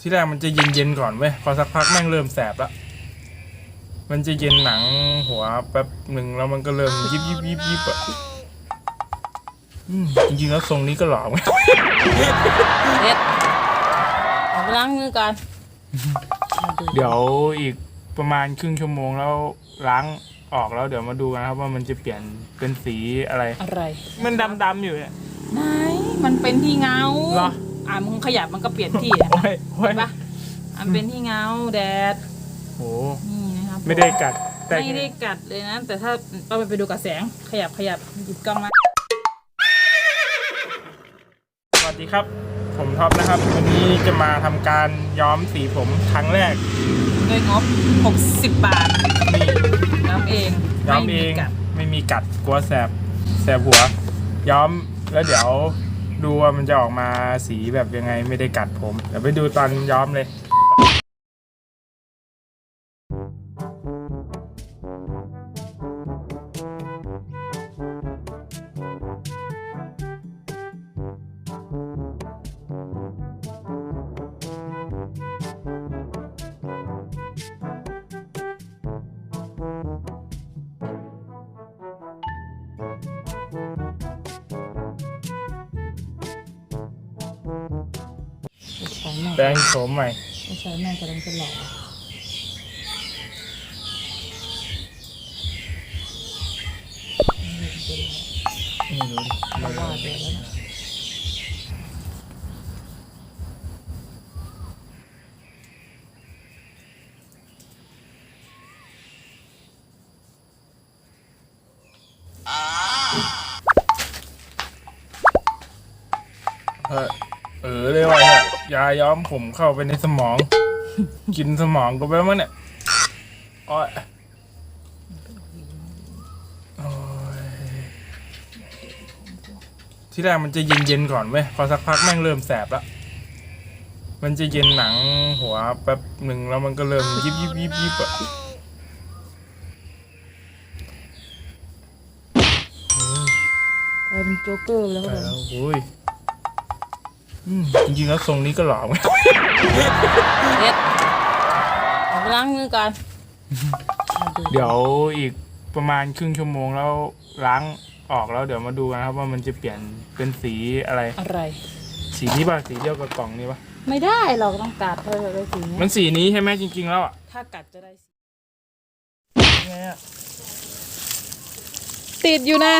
ที่แรกมันจะเย็นเย็นๆก่อนเว้ยพอสักพักแม่งเริ่มแสบละมันจะเย็นหนังหัวแป๊บหนึ่งแล้วมันก็เริ่มยิบยิบยิบยิบอะอืมจริงๆแล้วทรงนี้ก็หล่อเว้ยเด็ดออกไปล้างมือก่อน เดี๋ยวอีกประมาณครึ่งชั่วโมงแล้วล้างออกแล้วเดี๋ยวมาดูกันครับว่ามันจะเปลี่ยนเป็นสีอะไร อะไร มันดำๆอยู่เนี่ย ไหน มันเป็นที่เงาเหรอ อ่ามึงขยับมันก็เปลี่ยนที่อะโอ้ยโอ้ยเห็นปะมันเป็นที่เงาแดดโอ้นี่นะครับไม่ได้กัดแต่ไม่ได้กัดเลยนะ แต่ถ้าต้องไปดูกับแสงขยับขยับหยิบกล้องมาสวัสดีครับ ผมท็อปนะครับ วันนี้จะมาทำการย้อมสีผมครั้งแรก ด้วยงบ 60 บาทนี่ย้อมเองย้อมไเองกัด ไม่มีกัดกลัวแสบแสบหัว ย้อมแล้วเดี๋ยว ดูว่ามันจะออกมาสีแบบยังไงไม่ได้กัดผม เดี๋ยวไปดูตอนย้อมเลย ใช้แม่แปรงโฉมใหม่ใช้แม่กำลังจะหล่อนี่ดูดิเราวาดเลยแล้วนะเออ ยยาย้อมผมเข้าไปในสมอง กินสมองก็ไปมั้งเนี่ยอ้อยโอ้ยที่แรกมันจะเย็นเย็นๆก่อนเว้ยพอสักพักแม่งเริ่มแสบละมันจะเย็นหนังหัวแป๊บหนึ่งแล้วมันก็เริ่มยิบยิบยิบยิบอะกลายเป็นโจ๊กเกอร์แล้วไปก็แล้วโอ้ยอืม จริงๆแล้วทรงนี้ก็หล่อเว้ยเด็ดออกไปล้างมือก่อนเดี๋ยวอีกประมาณครึ่งชั่วโมงแล้วล้างออกแล้วเดี๋ยวมาดูกันครับ ว่ามันจะเปลี่ยนเป็นสีอะไร อะไร สีนี้ป่ะสีเดียวกับกล่องนี้ป่ะไม่ได้เราต้องกัดเธอเลยสีเนี้ยมันสีนี้ใช่ไหมจริง ๆ แล้วอะถ้ากัดจะได้สีไงอะติดอยู่นะ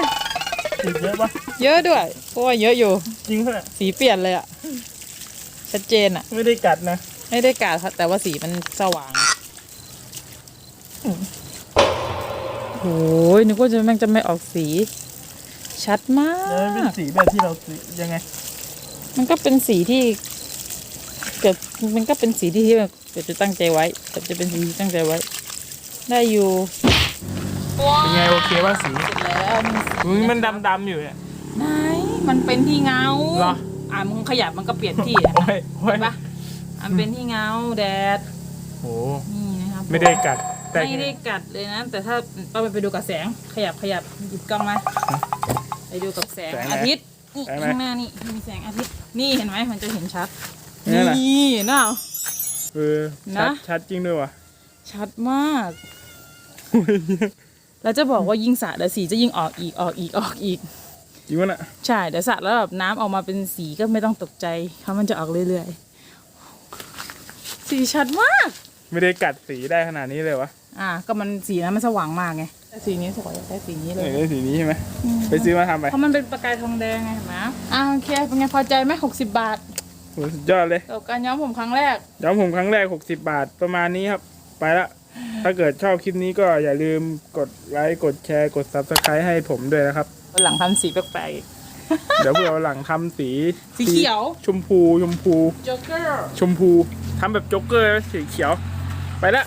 สีเยอะป่ะเยอะด้วยเพราะว่าเยอะอยู่ จริงป่ะเนี่ยสีเปลี่ยนเลยอะชัดเจนอะไม่ได้กัดนะไม่ได้กัดครับแต่ว่าสีมันสว่างโอ้ยนึกว่าจะแม่งจะไม่ออกสี ชัดมาแล้วมันเป็นก สีแบบที่เราสียังไงมันก็เป็นสีที่เกิดมันก็เป็นสีที่ที่แบบเกิดจะตั้งใจไว้เกิดจะเป็นสีที่ตั้งใจไว้ ได้อยู่ เป็นไงโอเคว่าสีเสร็จแล้วมีสีอุ้ยมันดำๆอยู่เนี่ย ไหนมันเป็นที่เงาเหรอ อ่ามึงขยับมันก็เปลี่ยนที่อะโอ้ยโอ้ยเห็นปะมันเป็นที่เงาแดดโอ้นี่นะครับไม่ได้กัดแต่ไม่ได้กัดเลยนะ แต่ถ้าต้องไปดูกับแสงขยับขยับหยิบกล้องมาไปดูกับแสงอาทิตย์นี่ข้างหน้านี่มีแสงอาทิตย์นี่เห็นไหมมันจะเห็นชัดนี่แหละนี่น่าเออชัดนะ ชัดจริงด้วยว่ะชัดมาก แล้วจะบอกว่ายิ่งสระแล้วสีจะยิ่งออกอีกออกอีกออกอีกจริงวะน่ะใช่เดี๋ยวสระแล้วแบบน้ำออกมาเป็นสีก็ไม่ต้องตกใจเพราะมันจะออกเรื่อยๆ สีชัดมาก ไม่ได้กัดสีได้ขนาดนี้เลยวะอ่าก็มันสีนั้นมันสว่างมากไงแต่สีนี้สวยอยากได้สีนี้เลอยยากได้สีนี้ใช่ไหมไปซื้อมาทำไปเพราะมันเป็นประกายทองแดงไงเห็นไหมอ่าโอเคเป็นไงพอใจไหมหกสิบบาทโหสุดยอดเลย กับการย้อมผมครั้งแรก ย้อมผมครั้งแรก 60 บาทประมาณนี้ครับ ไปละ ถ้าเกิดชอบคลิปนี้ก็อย่าลืมกดไลค์กดแชร์กด Subscribe ให้ผมด้วยนะครับ วันหลังทำสีแปลกๆอีกเดี๋ยวเพื่อวันหลังทำสีสีเขียว ชมพูชมพูโจ๊กเกอร์ ชมพูทำแบบโจ๊กเกอร์สีเขียว ไปละ